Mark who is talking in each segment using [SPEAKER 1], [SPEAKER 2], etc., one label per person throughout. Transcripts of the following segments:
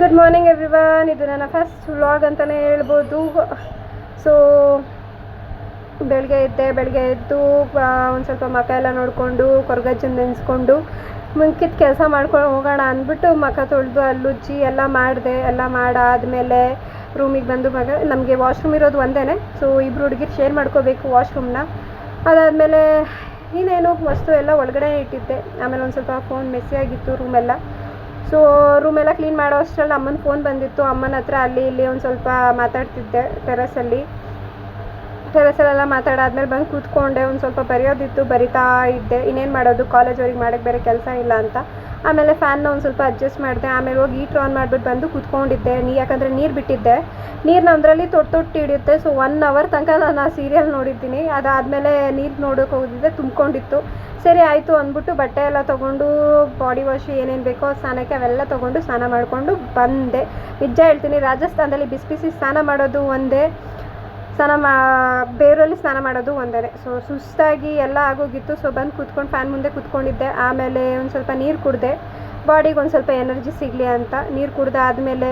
[SPEAKER 1] Good morning everyone ಇದು ನನ್ನ first vlog ಅಂತಲೇ ಹೇಳ್ಬೋದು. ಸೊ ಬೆಳಗ್ಗೆ ಎದ್ದೆ ಬೆಳಗ್ಗೆ ಎದ್ದು ಒಂದು ಸ್ವಲ್ಪ ಮಖ ಎಲ್ಲ ನೋಡಿಕೊಂಡು, ಕೊರಗಜ್ಜನ ನೆನೆಸ್ಕೊಂಡು ಮುಂಕಿದ ಕೆಲಸ ಮಾಡ್ಕೊಂಡು ಹೋಗೋಣ ಅಂದ್ಬಿಟ್ಟು ಮಖ ತೊಳೆದು, ಅಲ್ಲುಜ್ಜಿ ಎಲ್ಲ ಮಾಡಿದೆ. ಎಲ್ಲ ಮಾಡಾದಮೇಲೆ ರೂಮಿಗೆ ಬಂದು ಮಗ, ನಮಗೆ ವಾಶ್ರೂಮ್ ಇರೋದು ಒಂದೇ ಸೊ ಇಬ್ಬರು ಹುಡುಗಿರು ಶೇರ್ ಮಾಡ್ಕೋಬೇಕು ವಾಶ್ರೂಮ್ನ ಅದಾದಮೇಲೆ ಇನ್ನೇನು ವಸ್ತು ಎಲ್ಲ ಒಳಗಡೆ ಇಟ್ಟಿದ್ದೆ. ಆಮೇಲೆ ಒಂದು ಸ್ವಲ್ಪ ಫೋನ್ ಮೆಸ್ಸಿಯಾಗಿತ್ತು ರೂಮೆಲ್ಲ ಸೊ ರೂಮೆಲ್ಲ ಕ್ಲೀನ್ ಮಾಡೋ ಅಷ್ಟರಲ್ಲಿ ಅಮ್ಮನ ಫೋನ್ ಬಂದಿತ್ತು. ಅಮ್ಮನ ಹತ್ರ ಅಲ್ಲಿ ಇಲ್ಲಿ ಒಂದು ಸ್ವಲ್ಪ ಮಾತಾಡ್ತಿದ್ದೆ ಟೆರಸಲ್ಲಿ ಟೆರಸಲ್ಲೆಲ್ಲ ಮಾತಾಡಾದ್ಮೇಲೆ ಬಂದು ಕೂತ್ಕೊಂಡೆ. ಒಂದು ಸ್ವಲ್ಪ ಬರೆಯೋದಿತ್ತು, ಬರಿತಾ ಇದ್ದೆ. ಇನ್ನೇನು ಮಾಡೋದು? ಕಾಲೇಜವ್ರಿಗೆ ಮಾಡೋಕ್ಕೆ ಬೇರೆ ಕೆಲಸ ಇಲ್ಲ ಅಂತ. ಆಮೇಲೆ ಫ್ಯಾನ್ನ ಒಂದು ಸ್ವಲ್ಪ ಅಡ್ಜಸ್ಟ್ ಮಾಡಿದೆ. ಆಮೇಲೆ ಹೋಗಿ ಹೀಟ್ರ್ ಆನ್ ಮಾಡಿಬಿಟ್ಟು ಬಂದು ಕೂತ್ಕೊಂಡಿದ್ದೆ. ನೀ ಯಾಕಂದರೆ ನೀರು ಬಿಟ್ಟಿದ್ದೆ. ನೀರು ನಮ್ಮದ್ರಲ್ಲಿ ತೊಟ್ಟು ತೊಟ್ಟು ಹಿಡಿಯುತ್ತೆ. ಸೊ ಒನ್ ಅವರ್ ತನಕ ನಾನು ಆ ಸೀರಿಯಲ್ ನೋಡಿದ್ದೀನಿ. ಅದಾದಮೇಲೆ ನೀರು ನೋಡೋಕೆ ಹೋಗಿದ್ದೆ. ತುಂಬ್ಕೊಂಡಿತ್ತು. ಸರಿ, ಆಯಿತು ಅಂದ್ಬಿಟ್ಟು ಬಟ್ಟೆ ಎಲ್ಲ ತೊಗೊಂಡು ಬಾಡಿ ವಾಶ್ ಏನೇನು ಬೇಕೋ ಸ್ನಾನಕ್ಕೆ ಅವೆಲ್ಲ ತೊಗೊಂಡು ಸ್ನಾನ ಮಾಡಿಕೊಂಡು ಬಂದೆ. ನಿಜ ಹೇಳ್ತೀನಿ, ರಾಜಸ್ಥಾನದಲ್ಲಿ ಬಿಸಿ ಬಿಸಿ ಸ್ನಾನ ಮಾಡೋದು ಒಂದೇ, ಸ್ನಾನ ಮಾ ಬೇರಲ್ಲಿ ಸ್ನಾನ ಮಾಡೋದು ಒಂದೇ ಸೊ ಸುಸ್ತಾಗಿ ಎಲ್ಲ ಆಗೋಗಿತ್ತು ಸೊ ಬಂದು ಕೂತ್ಕೊಂಡು ಫ್ಯಾನ್ ಮುಂದೆ ಕೂತ್ಕೊಂಡಿದ್ದೆ. ಆಮೇಲೆ ಒಂದು ಸ್ವಲ್ಪ ನೀರು ಕುಡಿದೆ. ಬಾಡಿಗೆ ಒಂದು ಸ್ವಲ್ಪ ಎನರ್ಜಿ ಸಿಗಲಿ ಅಂತ. ನೀರು ಕುಡ್ದಾದ್ಮೇಲೆ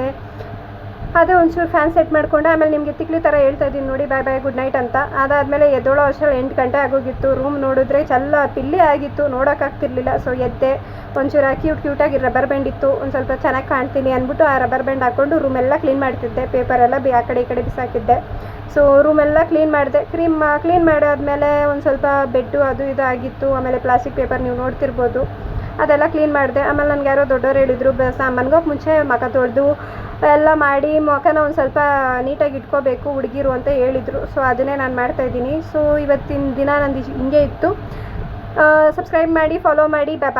[SPEAKER 1] ಅದೇ ಒಂಚೂರು ಫ್ಯಾನ್ ಸೆಟ್ ಮಾಡ್ಕೊಂಡೆ ಆಮೇಲೆ ನಿಮಗೆ ತಿಕ್ಲಿ ಥರ ಹೇಳ್ತಾ ಇದ್ದೀನಿ ನೋಡಿ ಬಾಯ್ ಬಾಯ್ ಗುಡ್ ನೈಟ್ ಅಂತ. ಅದಾದಮೇಲೆ ಎದ್ದೋಳೋ ಅಷ್ಟರಲ್ಲಿ ಎಂಟು ಗಂಟೆ ಆಗೋಗಿತ್ತು. ರೂಮ್ ನೋಡಿದ್ರೆ ಚಲ್ಲ ಪಿಲ್ಲಿ ಆಗಿತ್ತು ನೋಡೋಕ್ಕಾಗ್ತಿರ್ಲಿಲ್ಲ ಸೊ ಎದ್ದೆ, ಒಂಚೂರು ಕ್ಯೂಟ್ ಕ್ಯೂಟಾಗಿ ರಬ್ಬರ್ ಬ್ಯಾಂಡ್ ಇತ್ತು. ಒಂದು ಸ್ವಲ್ಪ ಚೆನ್ನಾಗಿ ಕಾಣ್ತೀನಿ ಅಂದ್ಬಿಟ್ಟು ಆ ರಬ್ಬರ್ ಬ್ಯಾಂಡ್ ಹಾಕ್ಕೊಂಡು ರೂಮೆಲ್ಲ ಕ್ಲೀನ್ ಮಾಡ್ತಿದ್ದೆ. ಪೇಪರೆಲ್ಲ ಬಿ ಆ ಕಡೆ ಈ ಕಡೆ ಬಿಸಾಕಿದ್ದೆ. ಸೊ ರೂಮೆಲ್ಲ ಕ್ಲೀನ್ ಮಾಡಿದೆ. ಕ್ರೀಮ್ ಕ್ಲೀನ್ ಮಾಡಾದಮೇಲೆ ಒಂದು ಸ್ವಲ್ಪ ಬೆಡ್ಡು ಅದು ಇದು ಆಗಿತ್ತು. ಆಮೇಲೆ ಪ್ಲಾಸ್ಟಿಕ್ ಪೇಪರ್ ನೀವು ನೋಡ್ತಿರ್ಬೋದು. ಅದೆಲ್ಲ ಕ್ಲೀನ್ ಮಾಡಿದೆ. ಆಮೇಲೆ ನನಗೆ ಯಾರೋ ದೊಡ್ಡವ್ರು ಹೇಳಿದರು ಬಸ್ ಮನ್ಗೋಕೆ ಮುಂಚೆ ಮಖ ತೊಳೆದು ಎಲ್ಲ ಮಾಡಿ ಮುಖನ ಒಂದು ಸ್ವಲ್ಪ ನೀಟಾಗಿ ಇಟ್ಕೋಬೇಕು, ಹುಡುಗಿರು ಅಂತ ಹೇಳಿದರು. ಸೊ ಅದನ್ನೇ ನಾನು ಮಾಡ್ತಾಯಿದ್ದೀನಿ ಸೊ ಇವತ್ತಿನ ದಿನ ನಂದು ಹಿಂಗೆ ಇತ್ತು. ಸಬ್ಸ್ಕ್ರೈಬ್ ಮಾಡಿ ಫಾಲೋ ಮಾಡಿ ಬಾಯ್